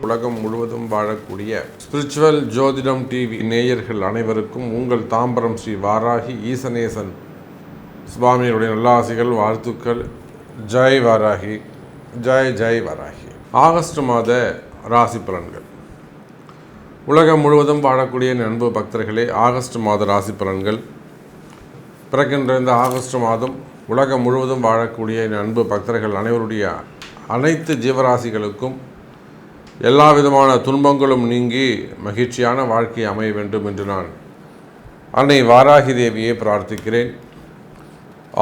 உலகம் முழுவதும் வாழக்கூடிய ஸ்பிரிச்சுவல் ஜோதிடம் டிவி நேயர்கள் அனைவருக்கும் உங்கள் தாம்பரம் ஸ்ரீ வாராகி ஈசனேசன் சுவாமியுடைய நல்லாசிகள் வாழ்த்துக்கள். ஜெய் வாராகி. ஜெய் ஜெய் வாராகி. ஆகஸ்ட் மாத ராசி பலன்கள். உலகம் முழுவதும் வாழக்கூடிய நண்பு பக்தர்களே ஆகஸ்ட் மாத ராசி பலன்கள். பிறக்கின்ற இந்த ஆகஸ்ட் மாதம் உலகம் முழுவதும் வாழக்கூடிய என் அன்பு பக்தர்கள் அனைவருடைய அனைத்து ஜீவராசிகளுக்கும் எல்லா விதமான துன்பங்களும் நீங்கி மகிழ்ச்சியான வாழ்க்கை அமைய வேண்டும் என்று நான் அன்னை வாராகி தேவியை பிரார்த்திக்கிறேன்.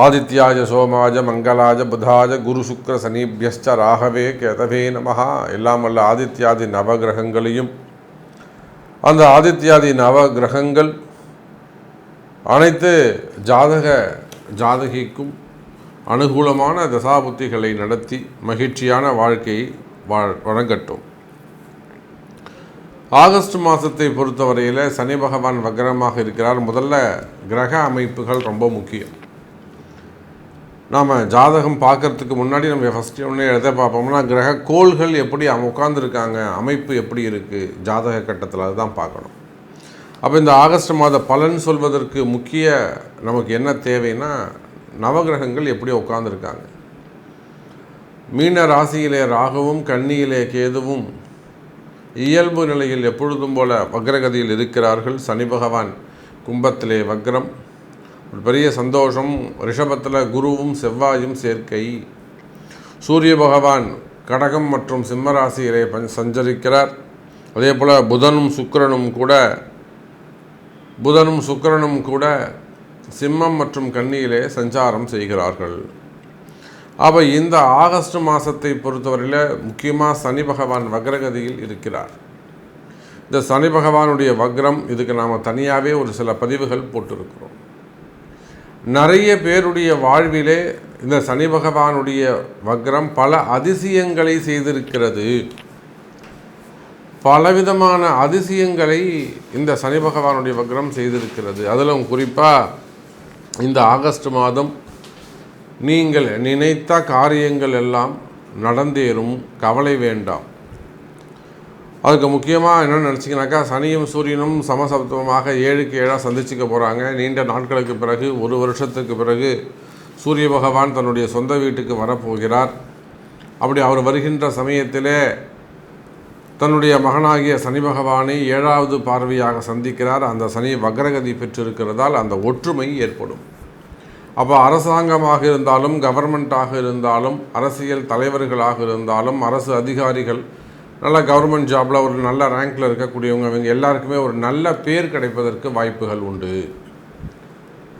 ஆதித்யாஜ சோமாஜ மங்களாஜ புதாஜ குரு சுக்ர சனீபியஸ்ச ராகவே கேதவே நமஹா. எல்லாம் வல்ல ஆதித்யாதி நவகிரகங்களையும் அந்த ஆதித்யாதி நவகிரகங்கள் அனைத்து ஜாதக ஜாதகிக்கும் அனுகூலமான தசாபுத்திகளை நடத்தி மகிழ்ச்சியான வாழ்க்கையை வாழ் வழங்கட்டும். ஆகஸ்ட் மாதத்தை பொறுத்தவரையில் சனி பகவான் வக்ரமாக இருக்கிறார். முதல்ல கிரக அமைப்புகள் ரொம்ப முக்கியம். நாம் ஜாதகம் பார்க்கறதுக்கு முன்னாடி நம்ம ஃபஸ்ட்டு ஒன்று எதை பார்ப்போம்னா கிரக கோள்கள் எப்படி உட்காந்துருக்காங்க அமைப்பு எப்படி இருக்குது ஜாதக கட்டத்தில் அதுதான் பார்க்கணும். அப்போ இந்த ஆகஸ்ட் மாத பலன் சொல்வதற்கு முக்கிய நமக்கு என்ன தேவைன்னா நவகிரகங்கள் எப்படி உட்காந்துருக்காங்க மீன ராசியிலே ராகுவும் கன்னியிலே கேதுவும் இயல்பு நிலையில் எப்பொழுதும் போல வக்ரகதியில் இருக்கிறார்கள். சனி பகவான் கும்பத்திலே வக்ரம். ஒரு பெரிய சந்தோஷம். ரிஷபத்தில் குருவும் செவ்வாயும் சேர்க்கை. சூரிய பகவான் கடகம் மற்றும் சிம்மராசியிலே பஞ் சஞ்சரிக்கிறார். அதே போல் புதனும் சுக்கிரனும் கூட புதனும் சுக்கிரனும் கூட சிம்மம் மற்றும் கன்னியிலே சஞ்சாரம் செய்கிறார்கள். அப்போ இந்த ஆகஸ்ட் மாதத்தை பொறுத்தவரையில் முக்கியமாக சனி பகவான் வக்ரகதியில் இருக்கிறார். இந்த சனி பகவானுடைய வக்ரம் இதுக்கு நாம் தனியாகவே ஒரு சில பதிவுகள் போட்டிருக்கிறோம். நிறைய பேருடைய வாழ்விலே இந்த சனி பகவானுடைய வக்ரம் பல அதிசயங்களை செய்திருக்கிறது. பலவிதமான அதிசயங்களை இந்த சனி பகவானுடைய வக்ரம் செய்திருக்கிறது. அதிலும் குறிப்பாக இந்த ஆகஸ்ட் மாதம் நீங்கள் நினைத்த காரியங்கள் எல்லாம் நடந்தேறும் கவலை வேண்டாம். அதுக்கு முக்கியமாக என்ன நினச்சிங்கனாக்கா சனியும் சூரியனும் சமசப்தமாக ஏழுக்கு ஏழாக சந்திச்சுக்க போகிறாங்க நீண்ட நாட்களுக்கு பிறகு ஒரு வருஷத்துக்கு பிறகு சூரிய பகவான் தன்னுடைய சொந்த வீட்டுக்கு வரப்போகிறார். அப்படி அவர் வருகின்ற சமயத்திலே தன்னுடைய மகனாகிய சனி பகவானை ஏழாவது பார்வையாக சந்திக்கிறார். அந்த சனி வக்ரகதி பெற்றிருக்கிறதால் அந்த ஒற்றுமை ஏற்படும். அப்போ அரசாங்கமாக இருந்தாலும் கவர்மெண்ட்டாக இருந்தாலும் அரசியல் தலைவர்களாக இருந்தாலும் அரசு அதிகாரிகள் நல்ல கவர்மெண்ட் ஜாபில் ஒரு நல்ல ரேங்கில் இருக்கக்கூடியவங்க இவங்க எல்லாருக்குமே ஒரு நல்ல பேர் கிடைப்பதற்கு வாய்ப்புகள் உண்டு.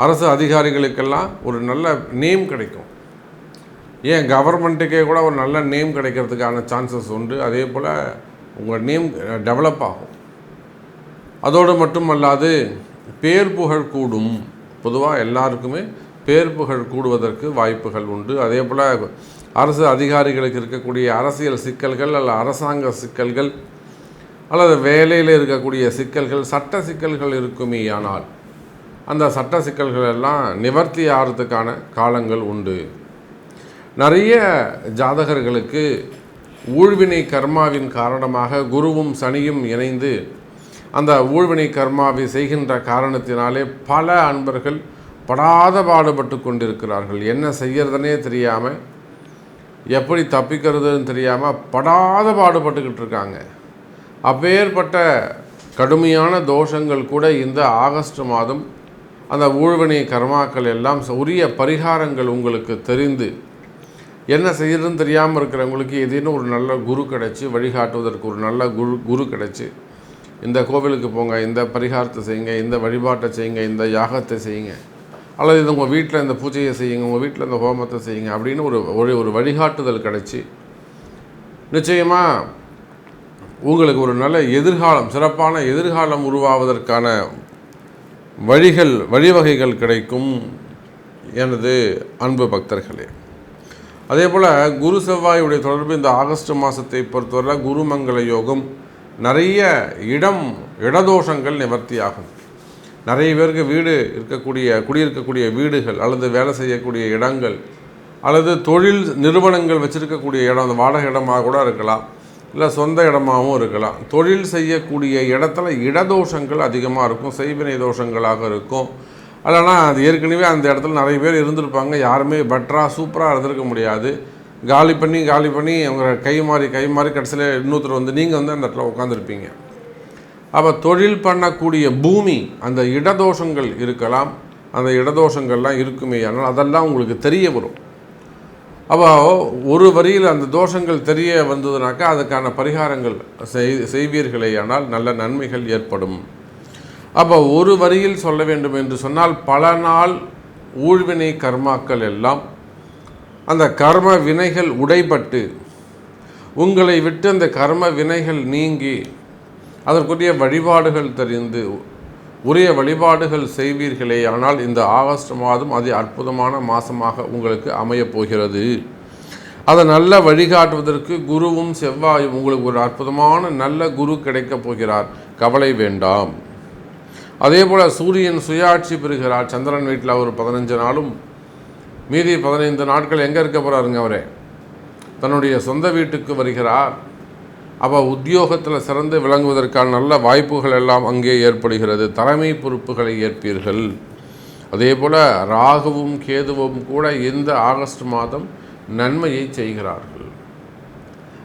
அரசு அதிகாரிகளுக்கெல்லாம் ஒரு நல்ல நேம் கிடைக்கும். ஏன் கவர்மெண்ட்டுக்கே கூட ஒரு நல்ல நேம் கிடைக்கிறதுக்கான சான்சஸ் உண்டு. அதே போல் உங்கள் நேம் டெவலப் ஆகும். அதோடு மட்டுமல்லாது பேர் புகழ் கூடும். பொதுவாக எல்லாருக்குமே பேர் புகழ் கூடுவதற்கு வாய்ப்புகள் உண்டு. அதே போல் அரசு அதிகாரிகளுக்கு இருக்கக்கூடிய அரசியல் சிக்கல்கள் அல்ல அரசாங்க சிக்கல்கள் அல்லது வேலையில் இருக்கக்கூடிய சிக்கல்கள் சட்ட சிக்கல்கள் இருக்குமே ஆனால் அந்த சட்ட சிக்கல்கள் எல்லாம் நிவர்த்தி ஆகிறதுக்கான காலங்கள் உண்டு. நிறைய ஜாதகர்களுக்கு ஊழ்வினை கர்மாவின் காரணமாக குருவும் சனியும் இணைந்து அந்த ஊழ்வினை கர்மாவை செய்கின்ற காரணத்தினாலே பல அன்பர்கள் படாத பாடுபட்டு கொண்டிருக்கிறார்கள். என்ன செய்யறதுனே தெரியாமல் எப்படி தப்பிக்கிறதுன்னு தெரியாமல் படாத பாடுபட்டுக்கிட்டு இருக்காங்க. அப்பேற்பட்ட கடுமையான தோஷங்கள் கூட இந்த ஆகஸ்ட் மாதம் அந்த ஊழ்வினை கர்மாக்கள் எல்லாம் உரிய பரிகாரங்கள் உங்களுக்கு தெரிந்து என்ன செய்யறதுன்னு தெரியாமல் இருக்கிறவங்களுக்கு ஏதேனும் ஒரு நல்ல குரு கிடச்சி வழிகாட்டுவதற்கு ஒரு நல்ல குரு குரு கிடச்சி இந்த கோவிலுக்கு போங்க இந்த பரிகாரத்தை செய்யுங்க இந்த வழிபாட்டை செய்யுங்க இந்த யாகத்தை செய்யுங்க அல்லது இது உங்கள் வீட்டில் இந்த பூஜையை செய்யுங்க உங்கள் வீட்டில் இந்த ஹோமத்தை செய்யுங்க அப்படின்னு ஒரு ஒரு ஒரு வழிகாட்டுதல் கிடச்சி நிச்சயமாக உங்களுக்கு ஒரு நல்ல எதிர்காலம் சிறப்பான எதிர்காலம் உருவாவதற்கான வழிகள் வழிவகைகள் கிடைக்கும் எனது அன்பு பக்தர்களே. அதே போல் குரு செவ்வாயுடைய தொடர்பு இந்த ஆகஸ்ட் மாதத்தை பொறுத்தவரை குருமங்கள யோகம் நிறைய இடம் இடதோஷங்கள் நிவர்த்தியாகும். நிறைய பேருக்கு வீடு இருக்கக்கூடிய குடியிருக்கக்கூடிய வீடுகள் அல்லது வேலை செய்யக்கூடிய இடங்கள் அல்லது தொழில் நிறுவனங்கள் வச்சுருக்கக்கூடிய இடம் அந்த வாடகை இடமாக கூட இருக்கலாம் இல்லை சொந்த இடமாகவும் இருக்கலாம். தொழில் செய்யக்கூடிய இடத்துல இடதோஷங்கள் அதிகமாக இருக்கும் செய்வினை தோஷங்களாக இருக்கும். இல்லைனா அது ஏற்கனவே அந்த இடத்துல நிறைய பேர் இருந்திருப்பாங்க. யாருமே பெட்டராக சூப்பராக இருந்திருக்க முடியாது. காலி பண்ணி காலி பண்ணி அவங்க கை மாறி கை மாறி கடைசியில் இன்னொருத்தர் வந்து நீங்கள் வந்து அந்த இடத்துல உட்காந்துருப்பீங்க அப்போ தொழில் பண்ணக்கூடிய பூமி அந்த இடதோஷங்கள் இருக்கலாம். அந்த இடதோஷங்கள்லாம் இருக்குமே ஆனால் அதெல்லாம் உங்களுக்கு தெரிய வரும். அப்போ ஒரு வரியில் அந்த தோஷங்கள் தெரிய வந்ததுனாக்கா அதுக்கான பரிகாரங்கள் செய் செய்வீர்களே ஆனால் நல்ல நன்மைகள் ஏற்படும். அப்போ ஒரு வரியில் சொல்ல வேண்டும் என்று சொன்னால் பல நாள் ஊழ்வினை கர்மாக்கள் எல்லாம் அந்த கர்ம வினைகள் உடைபட்டு உங்களை விட்டு அந்த கர்ம வினைகள் நீங்கி அதற்குரிய வழிபாடுகள் தெரிந்து உரிய வழிபாடுகள் செய்வீர்களே ஆனால் இந்த ஆகஸ்ட் மாதம் அதி அற்புதமான மாதமாக உங்களுக்கு அமையப் போகிறது. அதை நல்ல வழிகாட்டுவதற்கு குருவும் செவ்வாயும் உங்களுக்கு ஒரு அற்புதமான நல்ல குரு கிடைக்கப் போகிறார். கவலை வேண்டாம். அதே போல் சூரியன் சுயாட்சி பெறுகிறார். சந்திரன் வீட்டில் ஒரு பதினஞ்சு நாளும் மீதி பதினைந்து நாட்கள் எங்கே இருக்க போகிறாருங்க அவரே? தன்னுடைய சொந்த வீட்டுக்கு வருகிறார். அப்போ உத்தியோகத்தில் சிறந்து விளங்குவதற்கான நல்ல வாய்ப்புகள் எல்லாம் அங்கே ஏற்படுகிறது. தலைமை பொறுப்புகளை ஏற்பீர்கள். அதே போல் ராகுவும் கேதுவும் கூட இந்த ஆகஸ்ட் மாதம் நன்மையை செய்கிறார்கள்.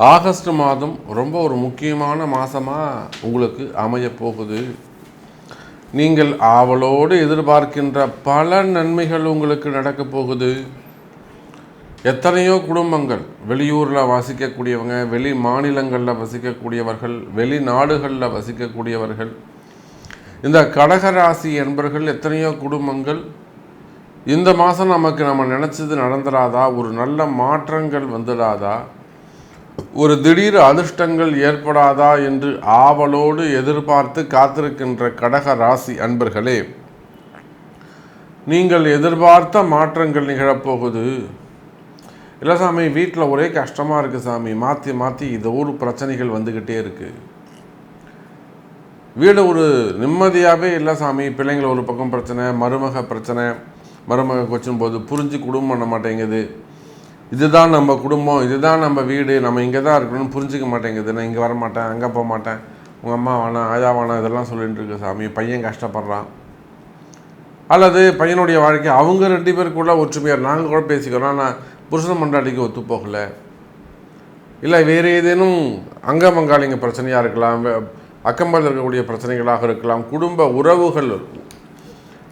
ஆகஸ்ட் மாதம் ரொம்ப ஒரு முக்கியமான மாதமாக உங்களுக்கு அமையப்போகுது நீங்கள் ஆவலோடு எதிர்பார்க்கின்ற பல நன்மைகள் உங்களுக்கு நடக்கப் போகுது. எத்தனையோ குடும்பங்கள் வெளியூரில் வசிக்கக்கூடியவங்க வெளி மாநிலங்களில் வசிக்கக்கூடியவர்கள் வெளிநாடுகளில் வசிக்கக்கூடியவர்கள் இந்த கடகராசி என்பர்கள் எத்தனையோ குடும்பங்கள் இந்த மாதம் நமக்கு நம்ம நினச்சது நடந்துடாதா ஒரு நல்ல மாற்றங்கள் வந்துடாதா ஒரு திடீர் அதிர்ஷ்டங்கள் ஏற்படாதா என்று ஆவலோடு எதிர்பார்த்து காத்திருக்கின்ற கடக ராசி அன்பர்களே நீங்கள் எதிர்பார்த்த மாற்றங்கள் நிகழப்போகுது. இல்லை சாமி வீட்டில் ஒரே கஷ்டமாக இருக்குது சாமி. மாற்றி மாற்றி இது ஒரு பிரச்சனைகள் வந்துக்கிட்டே இருக்குது வீடு ஒரு நிம்மதியாகவே இல்லை சாமி. பிள்ளைங்கள ஒரு பக்கம் பிரச்சனை மருமக பிரச்சனை. மருமக கொச்சும் போது புரிஞ்சு குடும்பம் பண்ண மாட்டேங்குது. இதுதான் நம்ம குடும்பம் இதுதான் நம்ம வீடு நம்ம இங்கே தான் இருக்கணும்னு புரிஞ்சிக்க மாட்டேங்குது. நான் இங்கே வர மாட்டேன் அங்கே போக மாட்டேன். உங்கள் அம்மா வேணாம் ஆயா வேணாம் இதெல்லாம் சொல்லிட்டு இருக்கு சாமி. பையன் கஷ்டப்படுறான். அல்லது பையனுடைய வாழ்க்கை அவங்க ரெண்டு பேருக்குள்ள ஒற்றுமையாக நாங்கள் கூட பேசிக்கிறோம். ஆனால் புருஷன் மண்டாட்டிக்கு ஒத்து போகலை. இல்லை வேறு ஏதேனும் அங்கமங்காளிங்க பிரச்சனையாக இருக்கலாம் அக்கம்பத்தில் இருக்கக்கூடிய பிரச்சனைகளாக இருக்கலாம் குடும்ப உறவுகள்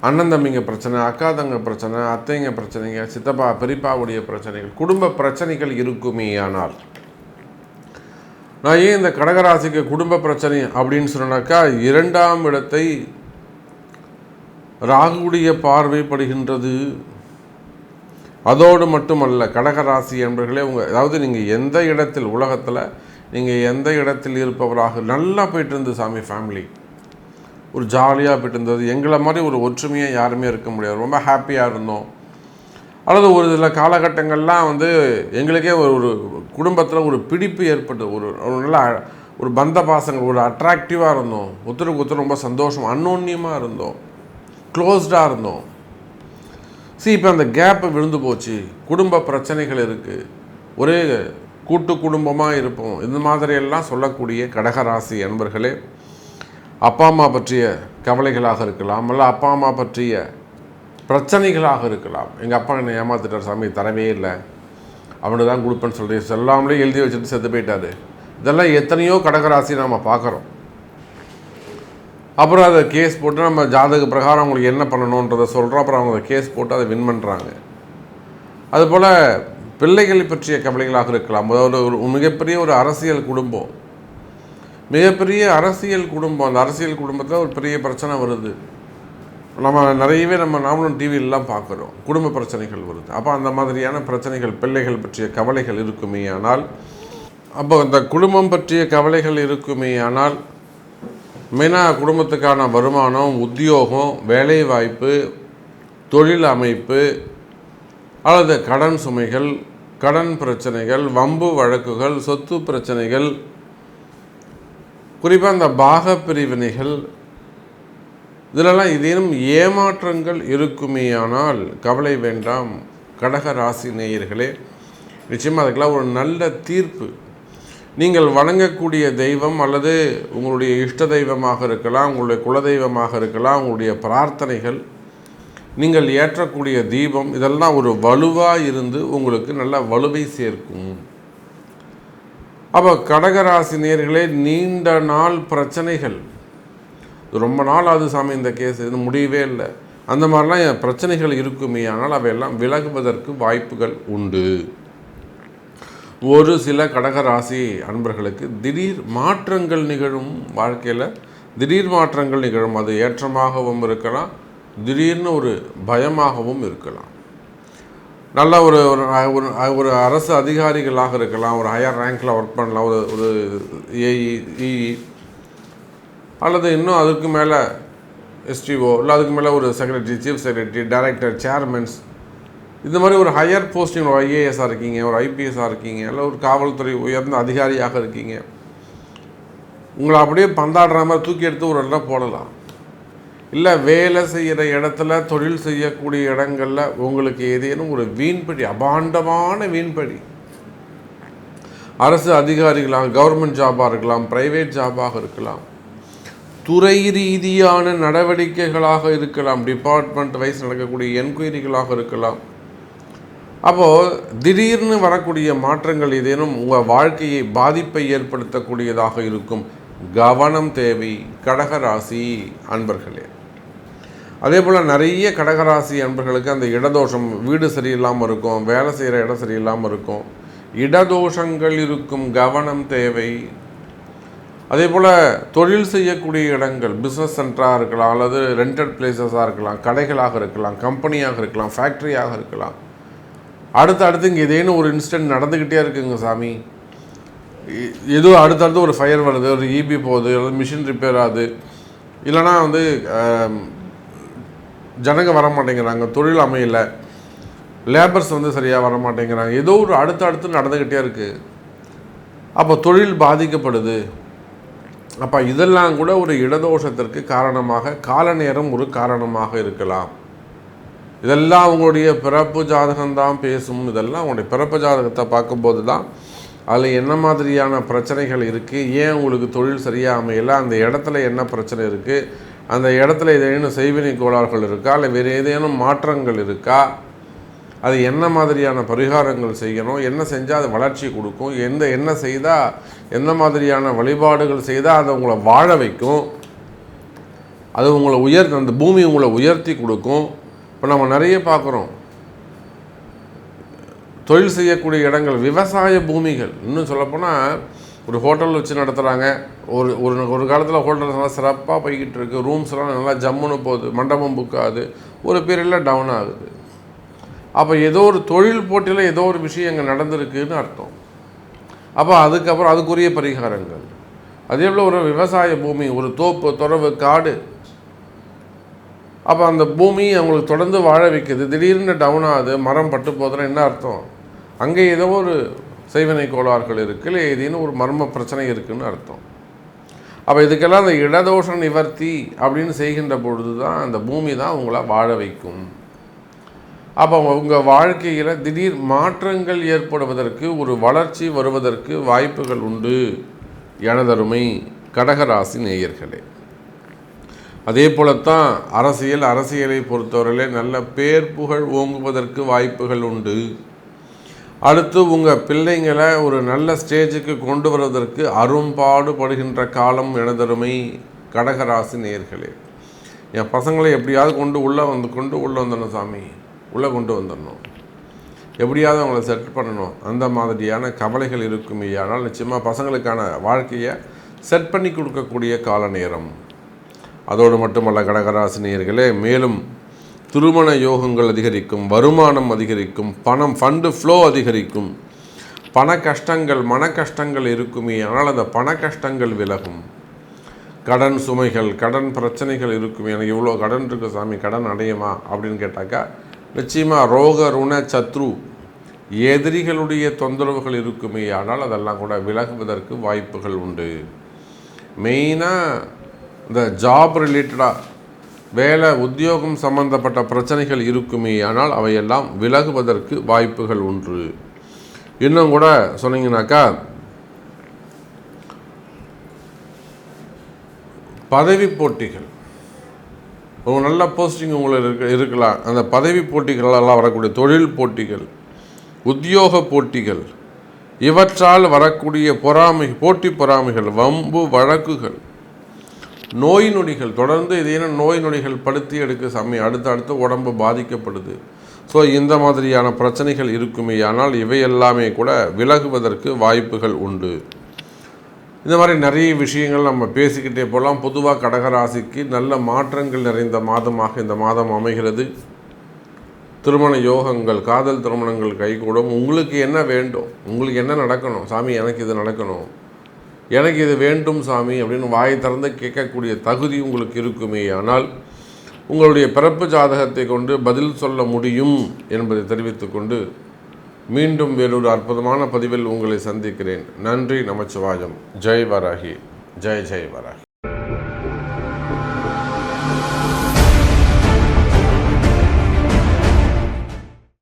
அண்ணன் தம்பிங்க பிரச்சனை அக்கா தங்க பிரச்சனை அத்தைங்க பிரச்சனைங்க சித்தப்பா பெரியப்பாவுடைய பிரச்சனைகள் குடும்ப பிரச்சனைகள் இருக்குமே ஆனால் நான் ஏன் இந்த கடகராசிக்கு குடும்ப பிரச்சனை அப்படின்னு சொன்னாக்கா இரண்டாம் இடத்தை ராகுடைய பார்வைப்படுகின்றது அதோடு மட்டுமல்ல கடகராசி என்பர்களே உங்கள் அதாவது நீங்கள் எந்த இடத்தில் உலகத்தில் நீங்கள் எந்த இடத்தில் இருப்பவராக நல்லா போயிட்டு இருந்து சாமி ஃபேமிலி ஒரு ஜாலியாக போயிட்டு இருந்தது. எங்களை மாதிரி ஒரு ஒற்றுமையாக யாருமே இருக்க முடியாது. ரொம்ப ஹாப்பியாக இருந்தோம். அல்லது ஒரு சில காலகட்டங்கள்லாம் வந்து எங்களுக்கே ஒரு ஒரு குடும்பத்தில் ஒரு பிடிப்பு ஏற்பட்டு ஒரு ஒரு நல்ல ஒரு பந்த பாசங்கள் ஒரு அட்ராக்டிவாக இருந்தோம். ஒருத்தருக்கு ஒருத்தர் ரொம்ப சந்தோஷம் அன்னோன்யமாக இருந்தோம். க்ளோஸ்டாக இருந்தோம். சரி இப்போ அந்த கேப்பு விழுந்து போச்சு. குடும்ப பிரச்சனைகள் இருக்குது ஒரே கூட்டு குடும்பமாக இருப்போம். இந்த மாதிரியெல்லாம் சொல்லக்கூடிய கடகராசி அன்பர்களே அப்பா அம்மா பற்றிய கவலைகளாக இருக்கலாம் அல்ல அப்பா அம்மா பற்றிய பிரச்சனைகளாக இருக்கலாம். எங்கள் அப்பா என்னை ஏமாத்திட்டார் சாமி தரவே இல்லை. அவனு தான் கொடுப்பேன்னு சொல்லி சொல்லாமலே எழுதி வச்சுட்டு செத்து போயிட்டாரு. இதெல்லாம் எத்தனையோ கடகராசி நம்ம பார்க்குறோம். அப்புறம் அதை கேஸ் போட்டு நம்ம ஜாதக பிரகாரம் அவங்களுக்கு என்ன பண்ணணுன்றதை சொல்கிறோம் அப்புறம் அவங்க கேஸ் போட்டு அதை வின் பண்ணுறாங்க அதுபோல் பிள்ளைகளை பற்றிய கவலைகளாக இருக்கலாம். ஒரு மிகப்பெரிய ஒரு அரசியல் குடும்பம். மிகப்பெரிய அரசியல் குடும்பம் அந்த அரசியல் குடும்பத்தில் ஒரு பெரிய பிரச்சனை வருது. நம்ம நிறையவே நம்ம நாமளும் டிவிலெலாம் பார்க்குறோம். குடும்ப பிரச்சனைகள் வருது. அப்போ அந்த மாதிரியான பிரச்சனைகள் பிள்ளைகள் பற்றிய கவலைகள் இருக்குமே ஆனால் அப்போ அந்த குடும்பம் பற்றிய கவலைகள் இருக்குமே ஆனால் மெயினாக குடும்பத்துக்கான வருமானம் உத்தியோகம் வேலைவாய்ப்பு தொழில் அமைப்பு அல்லது கடன் சுமைகள் கடன் பிரச்சனைகள் வம்பு வழக்குகள் சொத்து பிரச்சனைகள் குறிப்பாக அந்த பாக பிரிவினைகள் இதிலெல்லாம் ஏதேனும் ஏமாற்றங்கள் இருக்குமேயானால் கவலை வேண்டாம். கடக ராசி நேயர்களே நிச்சயமாக அதுக்கெல்லாம் ஒரு நல்ல தீர்ப்பு. நீங்கள் வணங்கக்கூடிய தெய்வம் அல்லது உங்களுடைய இஷ்ட தெய்வமாக இருக்கலாம் உங்களுடைய குலதெய்வமாக இருக்கலாம் உங்களுடைய பிரார்த்தனைகள் நீங்கள் ஏற்றக்கூடிய தீபம் இதெல்லாம் ஒரு வலுவாக இருந்து உங்களுக்கு நல்ல வலுவை சேர்க்கும். அப்போ கடகராசி நேர்களே நீண்ட நாள் பிரச்சனைகள். ரொம்ப நாள் ஆகுது சாமி இந்த கேஸ் இது முடியவே இல்லை. அந்த மாதிரிலாம் என் பிரச்சனைகள் இருக்குமே ஆனால் அவையெல்லாம் விலகுவதற்கு வாய்ப்புகள் உண்டு. ஒரு சில கடகராசி அன்பர்களுக்கு திடீர் மாற்றங்கள் நிகழும் வாழ்க்கையில் திடீர் மாற்றங்கள் நிகழும். அது ஏற்றமாகவும் இருக்கலாம் திடீர்னு ஒரு பயமாகவும் இருக்கலாம். நல்ல ஒரு ஒரு ஒரு அரசு அதிகாரிகளாக இருக்கலாம் ஒரு ஹையர் ரேங்க்கில் ஒர்க் பண்ணலாம் ஒரு ஒரு ஏஇ இஇ அல்லது இன்னும் அதுக்கு மேலே எஸ்டிஓ இல்லை அதுக்கு மேலே ஒரு secretary chief secretary director chairmans இந்த மாதிரி ஒரு ஹையர் போஸ்டிங் ஒரு ஐஏஎஸ்ஸாக இருக்கீங்க ஒரு ஐபிஎஸ்ஸாக இருக்கீங்க இல்லை ஒரு காவல்துறை உயர்ந்த அதிகாரியாக இருக்கீங்க உங்களை அப்படியே பந்தாடுற மாதிரி தூக்கி எடுத்து ஒரு இடம் போடலாம். இல்லை வேலை செய்கிற இடத்துல தொழில் செய்யக்கூடிய இடங்களில் உங்களுக்கு ஏதேனும் ஒரு வீண்படி அபாண்டமான வீண்படி அரசு அதிகாரிகளாக கவர்மெண்ட் ஜாபாக இருக்கலாம் ப்ரைவேட் ஜாபாக இருக்கலாம். துறை ரீதியான நடவடிக்கைகளாக இருக்கலாம் டிபார்ட்மெண்ட் வைஸ் நடக்கக்கூடிய என்கொயரிகளாக இருக்கலாம். அப்போது திடீர்னு வரக்கூடிய மாற்றங்கள் ஏதேனும் உங்கள் வாழ்க்கையை பாதிப்பை ஏற்படுத்தக்கூடியதாக இருக்கும். கவனம் தேவை. கடகராசி அன்பர்களே. அதே போல் நிறைய கடகராசி அன்பர்களுக்கு அந்த இடதோஷம் வீடு சரியில்லாமல் இருக்கும் வேலை செய்கிற இடம் சரியில்லாமல் இருக்கும். இடதோஷங்கள் இருக்கும் கவனம் தேவை. அதே போல் தொழில் செய்யக்கூடிய இடங்கள் பிஸ்னஸ் சென்டராக இருக்கலாம் அல்லது ரெண்டட் பிளேசஸாக இருக்கலாம் கடைகளாக இருக்கலாம் கம்பெனியாக இருக்கலாம் ஃபேக்ட்ரியாக இருக்கலாம். அடுத்து அடுத்து இங்கே ஏதேனும் ஒரு இன்சிடென்ட் நடந்துக்கிட்டே இருக்குங்க சாமி. ஏதோ அடுத்தடுத்து ஒரு ஃபயர் வருது ஒரு இபி போகுது அல்லது மிஷின் ரிப்பேர் ஆகுது. இல்லைனா வந்து ஜனங்க வர மாட்டேங்கிறாங்க தொழில் அமையல லேபர்ஸ் வந்து சரியாக வர மாட்டேங்கிறாங்க ஏதோ ஒரு அடுத்தடுத்து நடந்துக்கிட்டே இருக்குது அப்போ தொழில் பாதிக்கப்படுது. அப்போ இதெல்லாம் கூட ஒரு இடதோஷத்திற்கு காரணமாக கால நேரம் ஒரு காரணமாக இருக்கலாம். இதெல்லாம் அவங்களுடைய பிறப்பு ஜாதகம்தான் பேசும். இதெல்லாம் அவங்களுடைய பிறப்பு ஜாதகத்தை பார்க்கும்போது தான் அதில் என்ன மாதிரியான பிரச்சனைகள் இருக்குது ஏன் உங்களுக்கு தொழில் சரியாக அமையலை? அந்த இடத்துல என்ன பிரச்சனை இருக்குது அந்த இடத்துல ஏதேனும் செய்வினை கோளாறுகள் இருக்கா? இல்லை வேறு ஏதேனும் மாற்றங்கள் இருக்கா? அது என்ன மாதிரியான பரிகாரங்கள் செய்யணும்? என்ன செஞ்சால் அது வளர்ச்சி கொடுக்கும்? எந்த என்ன செய்தால் எந்த மாதிரியான வழிபாடுகள் செய்தால் அதை உங்களை வாழ வைக்கும்? அது உங்களை உயர் அந்த பூமி உங்களை உயர்த்தி கொடுக்கும். இப்போ நம்ம நிறைய பார்க்குறோம். தொழில் செய்யக்கூடிய இடங்கள் விவசாய பூமிகள். இன்னும் சொல்லப்போனால் ஒரு ஹோட்டல் வச்சு நடத்துகிறாங்க ஒரு ஒரு ஒரு காலத்தில் ஹோட்டல்ஸ் நல்லா சிறப்பாக போய்கிட்டு இருக்குது ரூம்ஸ்லாம் நல்லா ஜம்முன்னு போகுது. மண்டபம் புக் ஆகுது. ஒரு பீரியடில் டவுன் ஆகுது. அப்போ ஏதோ ஒரு தொழில் போட்டியில் ஏதோ ஒரு விஷயம் அங்கே நடந்திருக்குன்னு அர்த்தம். அப்போ அதுக்கப்புறம் அதுக்குரிய பரிகாரங்கள். அதே போல் ஒரு விவசாய பூமி ஒரு தோப்பு துறவு காடு. அப்போ அந்த பூமி அவங்களுக்கு தொடர்ந்து வாழ வைக்குது. திடீர்னு டவுன் ஆகுது. மரம் பட்டு போதுன்னா என்ன அர்த்தம்? அங்கே ஏதோ ஒரு செய்வினை கோளாறுகள் இருக்குது இல்லை ஏதேனும் ஒரு மர்ம பிரச்சனை இருக்குதுன்னு அர்த்தம். அப்போ இதுக்கெல்லாம் அந்த இடதோஷ நிவர்த்தி அப்படின்னு செய்கின்ற பொழுது தான் அந்த பூமி தான் உங்களை வாழ வைக்கும். அப்போ உங்கள் வாழ்க்கையில் திடீர் மாற்றங்கள் ஏற்படுவதற்கு ஒரு வளர்ச்சி வருவதற்கு வாய்ப்புகள் உண்டு. எனதருமை கடகராசி நேயர்களே. அதே போலத்தான் அரசியல் அரசியலை பொறுத்தவரையிலே நல்ல பேர் புகழ் ஓங்குவதற்கு வாய்ப்புகள் உண்டு. அடுத்து உங்கள் பிள்ளைங்களை ஒரு நல்ல ஸ்டேஜுக்கு கொண்டு வருவதற்கு அரும்பாடுபடுகின்ற காலம் எனதருமை கடகராசி நேர்களே என் பசங்களை எப்படியாவது கொண்டு உள்ளே வந்து கொண்டு உள்ளே வந்துடணும் சாமி. உள்ளே கொண்டு வந்துடணும். எப்படியாவது அவங்கள செட் பண்ணணும். அந்த மாதிரியான கவலைகள் இருக்கும். ஆனால் நிச்சயமாக பசங்களுக்கான வாழ்க்கையை செட் பண்ணி கொடுக்கக்கூடிய கால நேரம் அதோடு மட்டுமல்ல கடகராசினியர்களே மேலும் திருமண யோகங்கள் அதிகரிக்கும் வருமானம் அதிகரிக்கும் பணம் ஃபண்டு ஃப்ளோ அதிகரிக்கும். பண கஷ்டங்கள் மன கஷ்டங்கள் இருக்குமே ஆனால் அந்த பண கஷ்டங்கள் விலகும். கடன் சுமைகள் கடன் பிரச்சனைகள் இருக்குமே எனக்கு இவ்வளோ கடன் இருக்கு சாமி கடன் அடையுமா? அப்படின்னு கேட்டாக்கா நிச்சயமாக ரோக ருண சத்ரு எதிரிகளுடைய தொந்தரவுகள் இருக்குமே ஆனால் அதெல்லாம் கூட விலகுவதற்கு வாய்ப்புகள் உண்டு. மெயினாக இந்த ஜாப் ரிலேட்டடாக வேலை உத்தியோகம் சம்பந்தப்பட்ட பிரச்சனைகள் இருக்குமே ஆனால் அவையெல்லாம் விலகுவதற்கு வாய்ப்புகள் உண்டு. இன்னும் கூட சொன்னீங்கன்னாக்கா பதவி போட்டிகள். ஒரு நல்ல போஸ்டிங் உங்களுக்கு இருக்க இருக்கலாம். அந்த பதவி போட்டிகளெல்லாம் வரக்கூடிய தொழில் போட்டிகள் உத்தியோக போட்டிகள் இவற்றால் வரக்கூடிய பொறாமை போட்டி பொறாமைகள் வம்பு வழக்குகள் நோய் நொடிகள் தொடர்ந்து இதேனும் நோய் நொடிகள் படுத்தி எடுக்க சாமி அடுத்து அடுத்து உடம்பு பாதிக்கப்படுது. ஸோ இந்த மாதிரியான பிரச்சனைகள் இருக்குமே ஆனால் இவை எல்லாமே கூட விலகுவதற்கு வாய்ப்புகள் உண்டு. இந்த மாதிரி நிறைய விஷயங்கள் நம்ம பேசிக்கிட்டே போகலாம் பொதுவாக கடகராசிக்கு நல்ல மாற்றங்கள் நிறைந்த மாதமாக இந்த மாதம் அமைகிறது. திருமண யோகங்கள் காதல் திருமணங்கள் கைகூடும். உங்களுக்கு என்ன வேண்டும்? உங்களுக்கு என்ன நடக்கணும்? சாமி எனக்கு இது நடக்கணும். எனக்கு இது வேண்டும் சாமி அப்படின்னு வாயை திறந்து கேட்கக்கூடிய தகுதி உங்களுக்கு இருக்குமே. ஆனால் உங்களுடைய பிறப்பு ஜாதகத்தை கொண்டு பதில் சொல்ல முடியும் என்பதை தெரிவித்துக்கொண்டு மீண்டும் வேறொரு அற்புதமான பதிவில் உங்களை சந்திக்கிறேன். நன்றி நமச்சிவாயம். ஜெய் வராகி. ஜெய் ஜெய் வராகி.